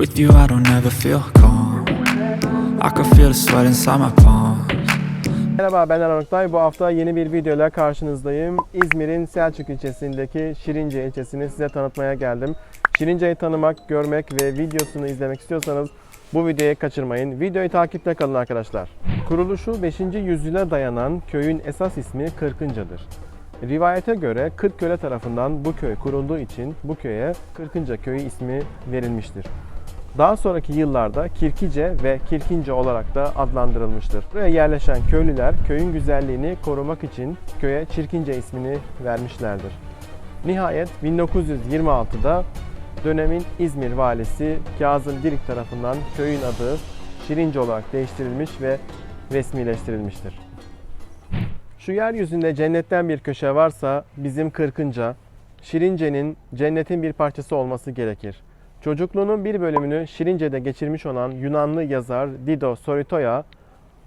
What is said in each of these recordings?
With you, I don't ever feel calm. I can feel the sweat inside my palms. Merhaba ben Erhan Oktay. Bu hafta yeni bir videoyla karşınızdayım. İzmir'in Selçuk ilçesindeki Şirince ilçesini size tanıtmaya geldim. Şirince'yi tanımak, görmek ve videosunu izlemek istiyorsanız bu videoyu kaçırmayın. Videoyu takipte kalın arkadaşlar. Kuruluşu 5. yüzyıla dayanan köyün esas ismi Kırkınca'dır. Rivayete göre Kırkköle tarafından bu köy kurulduğu için bu köye Kırkınca köyü ismi verilmiştir. Daha sonraki yıllarda Kirkice ve Kirkince olarak da adlandırılmıştır. Buraya yerleşen köylüler köyün güzelliğini korumak için köye Çirkince ismini vermişlerdir. Nihayet 1926'da dönemin İzmir valisi Kazım Girik tarafından köyün adı Şirince olarak değiştirilmiş ve resmileştirilmiştir. Şu yeryüzünde cennetten bir köşe varsa bizim Kırkınca, Şirince'nin cennetin bir parçası olması gerekir. Çocukluğunun bir bölümünü Şirince'de geçirmiş olan Yunanlı yazar Dido Soritoya,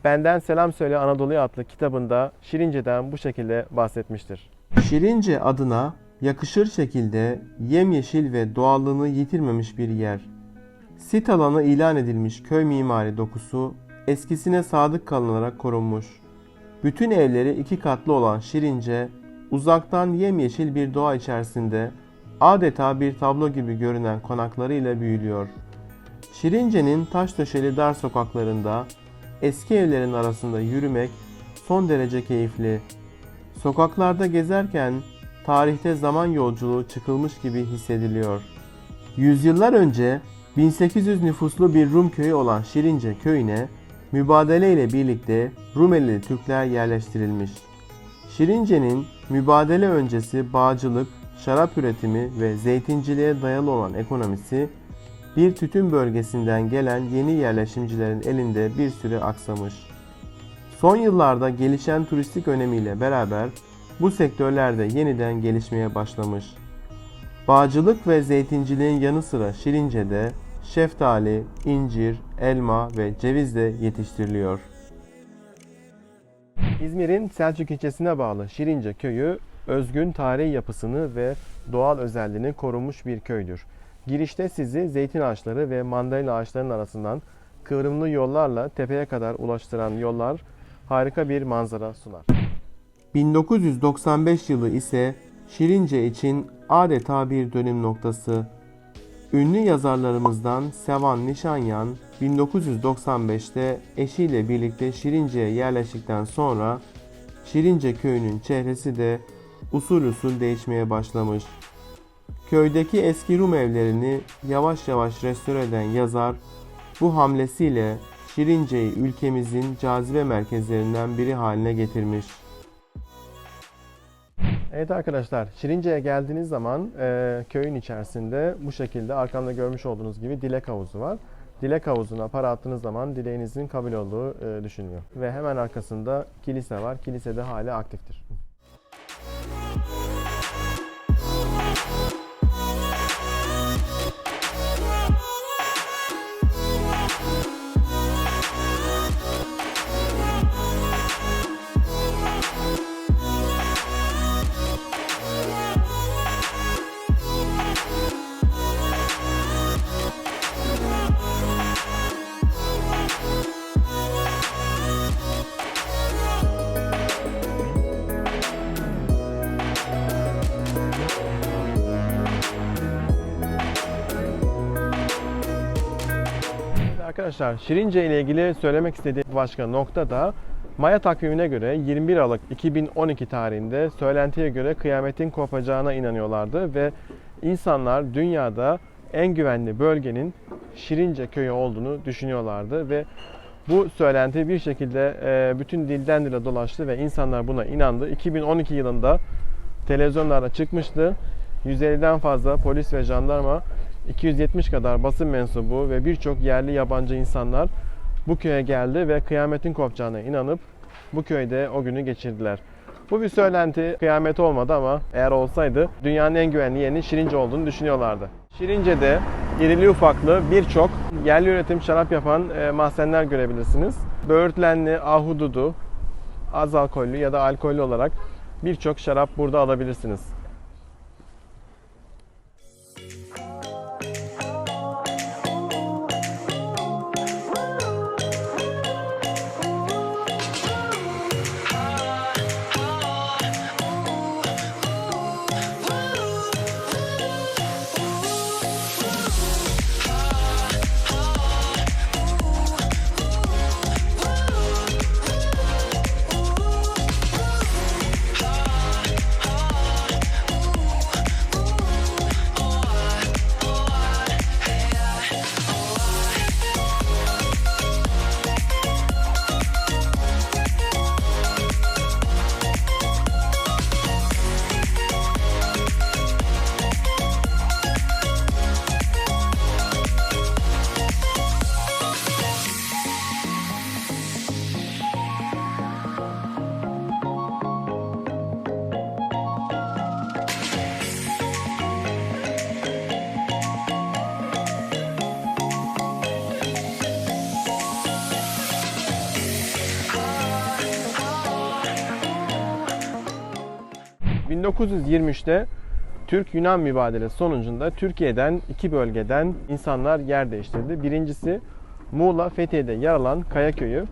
Benden Selam Söyle Anadolu'ya adlı kitabında Şirince'den bu şekilde bahsetmiştir. Şirince adına yakışır şekilde yemyeşil ve doğallığını yitirmemiş bir yer. Sit alanı ilan edilmiş köy mimari dokusu eskisine sadık kalınarak korunmuş. Bütün evleri iki katlı olan Şirince, uzaktan yemyeşil bir doğa içerisinde adeta bir tablo gibi görünen konaklarıyla büyülüyor. Şirince'nin taş döşeli dar sokaklarında eski evlerin arasında yürümek son derece keyifli. Sokaklarda gezerken tarihte zaman yolculuğu çıkılmış gibi hissediliyor. Yüzyıllar önce 1800 nüfuslu bir Rum köyü olan Şirince köyüne mübadele ile birlikte Rumeli Türkler yerleştirilmiş. Şirince'nin mübadele öncesi bağcılık, şarap üretimi ve zeytinciliğe dayalı olan ekonomisi bir tütün bölgesinden gelen yeni yerleşimcilerin elinde bir süre aksamış. Son yıllarda gelişen turistik önemiyle beraber bu sektörlerde yeniden gelişmeye başlamış. Bağcılık ve zeytinciliğin yanı sıra Şirince'de şeftali, incir, elma ve ceviz de yetiştiriliyor. İzmir'in Selçuk ilçesine bağlı Şirince köyü özgün tarihi yapısını ve doğal özelliğini korunmuş bir köydür. Girişte sizi zeytin ağaçları ve mandalina ağaçlarının arasından kıvrımlı yollarla tepeye kadar ulaştıran yollar harika bir manzara sunar. 1995 yılı ise Şirince için adeta bir dönüm noktası. Ünlü yazarlarımızdan Sevan Nişanyan 1995'te eşiyle birlikte Şirince'ye yerleştikten sonra Şirince köyünün çehresi de usul usul değişmeye başlamış. Köydeki eski Rum evlerini yavaş yavaş restore eden yazar bu hamlesiyle Şirince'yi ülkemizin cazibe merkezlerinden biri haline getirmiş. Evet arkadaşlar, Şirince'ye geldiğiniz zaman e, köyün içerisinde bu şekilde arkamda görmüş olduğunuz gibi dilek havuzu var. Dilek havuzuna para attığınız zaman dileğinizin kabul olduğu e, düşünülüyor. Ve hemen arkasında kilise var. Kilise de hala aktiftir. Arkadaşlar Şirince ile ilgili söylemek istediğim başka nokta da Maya takvimine göre 21 Aralık 2012 tarihinde söylentiye göre kıyametin kopacağına inanıyorlardı ve insanlar dünyada en güvenli bölgenin Şirince köyü olduğunu düşünüyorlardı ve bu söylenti bir şekilde e, bütün dilden dile dolaştı ve insanlar buna inandı. 2012 yılında televizyonlarda çıkmıştı. 150'den fazla polis ve jandarma 270 kadar basın mensubu ve birçok yerli yabancı insanlar bu köye geldi ve kıyametin kopacağına inanıp bu köyde o günü geçirdiler. Bu bir söylenti, kıyamet olmadı ama eğer olsaydı dünyanın en güvenli yerinin Şirince olduğunu düşünüyorlardı. Şirince'de irili ufaklı birçok yerli üretim şarap yapan e, mahzenler görebilirsiniz. Böğürtlenli, ahududu, az alkollü ya da alkollü olarak birçok şarap burada alabilirsiniz. ...1923'te Türk-Yunan mübadelesi sonucunda Türkiye'den iki bölgeden insanlar yer değiştirdi. Birincisi Muğla Fethiye'de yer alan Kayaköy'ü.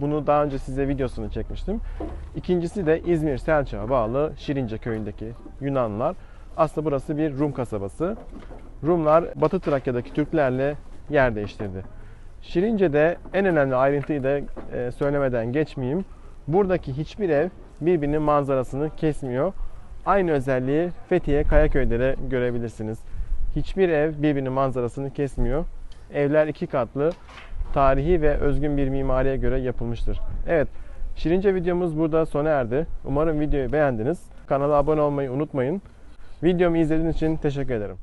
Bunu daha önce size videosunu çekmiştim. İkincisi de İzmir Selçuk'a bağlı Şirince köyündeki Yunanlılar. Aslında burası bir Rum kasabası. Rumlar Batı Trakya'daki Türklerle yer değiştirdi. Şirince'de en önemli ayrıntıyı da e, söylemeden geçmeyeyim. Buradaki hiçbir ev birbirinin manzarasını kesmiyor. Aynı özelliği Fethiye Kayaköy'de de görebilirsiniz. Hiçbir ev birbirinin manzarasını kesmiyor. Evler iki katlı, tarihi ve özgün bir mimariye göre yapılmıştır. Evet, Şirince videomuz burada sona erdi. Umarım videoyu beğendiniz. Kanala abone olmayı unutmayın. Videomu izlediğiniz için teşekkür ederim.